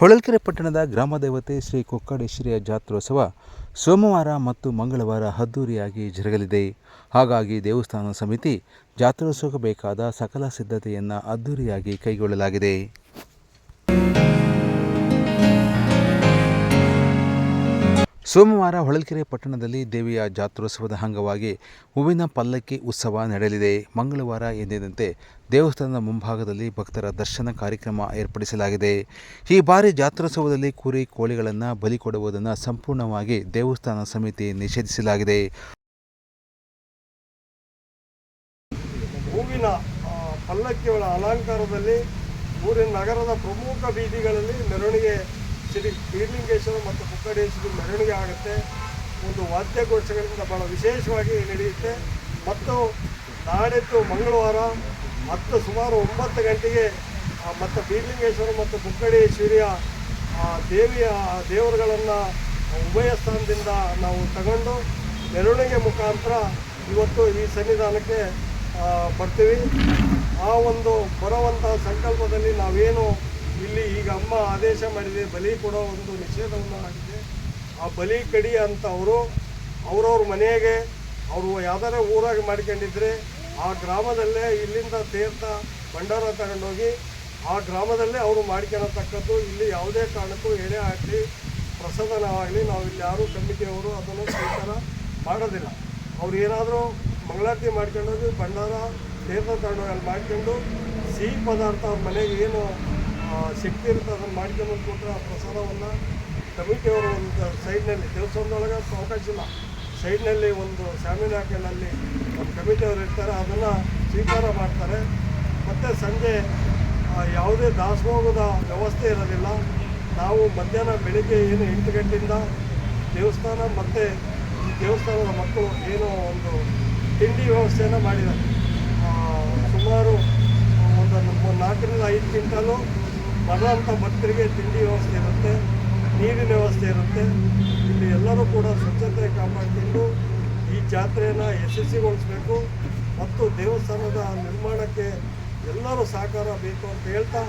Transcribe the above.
ಹೊಳಲ್ಕೆರೆ ಪಟ್ಟಣದ ಗ್ರಾಮ ದೇವತೆ ಶ್ರೀ ಕೊಕ್ಕಡೇಶ್ವರಿಯ ಜಾತ್ರೋತ್ಸವ ಸೋಮವಾರ ಮತ್ತು ಮಂಗಳವಾರ ಅದ್ದೂರಿಯಾಗಿ ಜರುಗಲಿದೆ. ಹಾಗಾಗಿ ದೇವಸ್ಥಾನ ಸಮಿತಿ ಜಾತ್ರೋತ್ಸವಕ್ಕೆ ಬೇಕಾದ ಸಕಲ ಸಿದ್ಧತೆಯನ್ನು ಅದ್ದೂರಿಯಾಗಿ ಕೈಗೊಳ್ಳಲಾಗಿದೆ. ಸೋಮವಾರ ಹೊಳಲ್ಕೆರೆ ಪಟ್ಟಣದಲ್ಲಿ ದೇವಿಯ ಜಾತ್ರೋತ್ಸವದ ಅಂಗವಾಗಿ ಹೂವಿನ ಪಲ್ಲಕ್ಕಿ ಉತ್ಸವ ನಡೆಯಲಿದೆ. ಮಂಗಳವಾರ ಎಂದಿನಂತೆ ದೇವಸ್ಥಾನದ ಮುಂಭಾಗದಲ್ಲಿ ಭಕ್ತರ ದರ್ಶನ ಕಾರ್ಯಕ್ರಮ ಏರ್ಪಡಿಸಲಾಗಿದೆ. ಈ ಬಾರಿ ಜಾತ್ರೋತ್ಸವದಲ್ಲಿ ಕುರಿ ಕೋಳಿಗಳನ್ನು ಬಲಿ ಕೊಡುವುದನ್ನು ಸಂಪೂರ್ಣವಾಗಿ ದೇವಸ್ಥಾನ ಸಮಿತಿ ನಿಷೇಧಿಸಲಾಗಿದೆ. ಹೂವಿನ ಪಲ್ಲಕ್ಕಿಗಳ ಅಲಂಕಾರದಲ್ಲಿ ಊರಿನ ನಗರದ ಪ್ರಮುಖ ಬೀದಿಗಳಲ್ಲಿ ಮೆರವಣಿಗೆ ಶ್ರೀ ಬೀರ್ಲಿಂಗೇಶ್ವರ ಮತ್ತು ಕುಕ್ಕಡೇಶ್ವರಿ ಮೆರವಣಿಗೆ ಆಗುತ್ತೆ. ಒಂದು ವಾದ್ಯಗೋಷ್ಠಗಳಿಂದ ಬಹಳ ವಿಶೇಷವಾಗಿ ನಡೆಯುತ್ತೆ. ಮತ್ತು ನಾಡಿದ್ದು ಮಂಗಳವಾರ ಹತ್ತು ಸುಮಾರು ಒಂಬತ್ತು ಗಂಟೆಗೆ ಮತ್ತು ಬೀರ್ಲಿಂಗೇಶ್ವರ ಮತ್ತು ಕುಕ್ಕಡೇಶ್ವರಿಯ ದೇವಿಯ ದೇವರುಗಳನ್ನು ಉಭಯ ಸ್ಥಾನದಿಂದ ನಾವು ತಗೊಂಡು ಮೆರವಣಿಗೆ ಮುಖಾಂತರ ಇವತ್ತು ಈ ಸನ್ನಿಧಾನಕ್ಕೆ ಬರ್ತೀವಿ. ಆ ಒಂದು ಬರುವಂಥ ಸಂಕಲ್ಪದಲ್ಲಿ ನಾವೇನು ಇಲ್ಲಿ ಈಗ ಅಮ್ಮ ಆದೇಶ ಮಾಡಿದೆ, ಬಲಿ ಕೊಡೋ ಒಂದು ನಿಷೇಧವನ್ನು ಆಗಿದೆ ಆ ಬಲಿ ಕಡಿ ಅಂತ ಅವರು ಅವ್ರವ್ರ ಮನೆಗೆ ಅವರು ಯಾವ್ದಾರ ಊರಾಗಿ ಮಾಡ್ಕೊಂಡಿದ್ರೆ ಆ ಗ್ರಾಮದಲ್ಲೇ ಇಲ್ಲಿಂದ ತೀರ್ಥ ಭಂಡಾರ ತಗೊಂಡೋಗಿ ಆ ಗ್ರಾಮದಲ್ಲೇ ಅವರು ಮಾಡ್ಕೊಳತಕ್ಕದ್ದು. ಇಲ್ಲಿ ಯಾವುದೇ ಕಾರಣಕ್ಕೂ ಏನೇ ಆಗಲಿ ಪ್ರಸಾದನವಾಗಲಿ ನಾವು ಇಲ್ಲಿ ಯಾರೂ ಕಮಿಟಿಯವರು ಅದನ್ನು ಸ್ವೀಕಾರ ಮಾಡೋದಿಲ್ಲ. ಅವ್ರು ಏನಾದರೂ ಮಂಗಳಾರತಿ ಮಾಡ್ಕೊಂಡೋಗಿ ಭಂಡಾರ, ತೀರ್ಥ ತಗೊಂಡೋಗಿ ಅಲ್ಲಿ ಮಾಡ್ಕೊಂಡು ಸಿಹಿ ಪದಾರ್ಥ ಅವ್ರ ಮನೆಗೆ ಏನು ಶಕ್ತಿ ಇರುತ್ತೆ ಅದನ್ನು ಮಾಡ್ಕೊಂಡು ಕೊಟ್ಟರೆ ಆ ಪ್ರಸಾದವನ್ನು ಕಮಿಟಿಯವರು ಒಂದು ಸೈಡ್ನಲ್ಲಿ ದೇವಸ್ಥಾನದೊಳಗೆ ಅವಕಾಶ ಇಲ್ಲ. ಸೈಡ್ನಲ್ಲಿ ಒಂದು ಶಾಮಿನ ಒಂದು ನಮ್ಮ ಕಮಿಟಿಯವರು ಇರ್ತಾರೆ, ಅದನ್ನು ಸ್ವೀಕಾರ ಮಾಡ್ತಾರೆ. ಮತ್ತು ಸಂಜೆ ಯಾವುದೇ ದಾಸೋಹದ ವ್ಯವಸ್ಥೆ ಇರೋದಿಲ್ಲ. ನಾವು ಮಧ್ಯಾಹ್ನ ಬೆಳಿಗ್ಗೆ ಏನು ಎಂಟು ಗಂಟೆಯಿಂದ ದೇವಸ್ಥಾನ ಮತ್ತು ಈ ದೇವಸ್ಥಾನದ ಮಕ್ಕಳು ಏನೋ ಒಂದು ತಿಂಡಿ ವ್ಯವಸ್ಥೆಯನ್ನು ಮಾಡಿದ್ದಾರೆ. ಸುಮಾರು ಒಂದು ನಾಲ್ಕರಿಂದ ಐದು ಕ್ವಿಂಟಲು ಬರುವಂಥ ಭಕ್ತರಿಗೆ ತಿಂಡಿ ವ್ಯವಸ್ಥೆ ಇರುತ್ತೆ, ನೀರಿನ ವ್ಯವಸ್ಥೆ ಇರುತ್ತೆ. ಇಲ್ಲಿ ಎಲ್ಲರೂ ಕೂಡ ಸ್ವಚ್ಛತೆ ಕಾಪಾಡಿಕೊಂಡು ಈ ಜಾತ್ರೆಯನ್ನು ಯಶಸ್ವಿಗೊಳಿಸಬೇಕು. ಮತ್ತು ದೇವಸ್ಥಾನದ ನಿರ್ಮಾಣಕ್ಕೆ ಎಲ್ಲರೂ ಸಹಕಾರ ಬೇಕು ಅಂತ ಹೇಳ್ತಾ